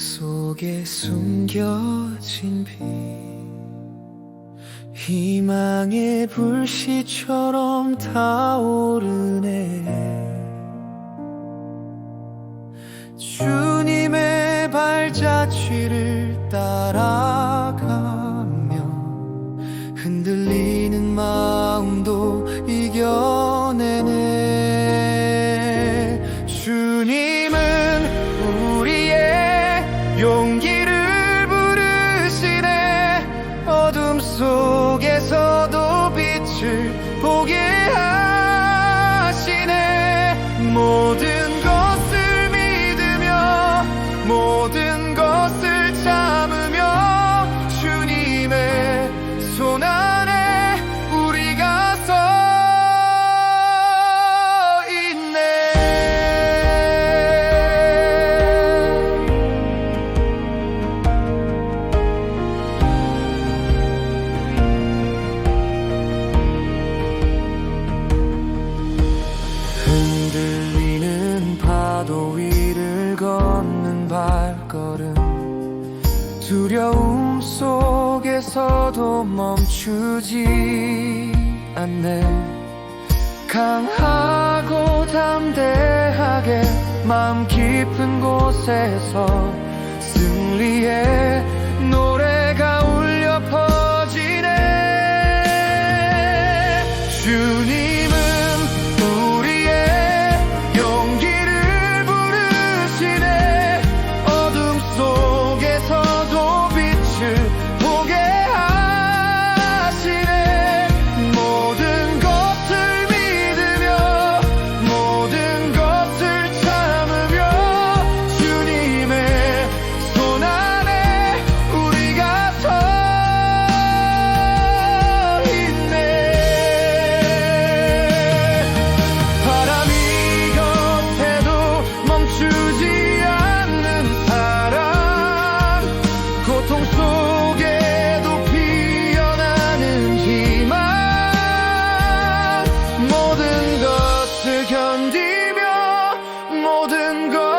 속에 숨겨진 빛 희망의 불씨처럼 타오르네. 주님의 발자취를 따라 두려움 속에서도 멈추지 않네. 강하고 담대하게 마음 깊은 곳에서 승리의 노래가 울려 퍼지네. 주님. go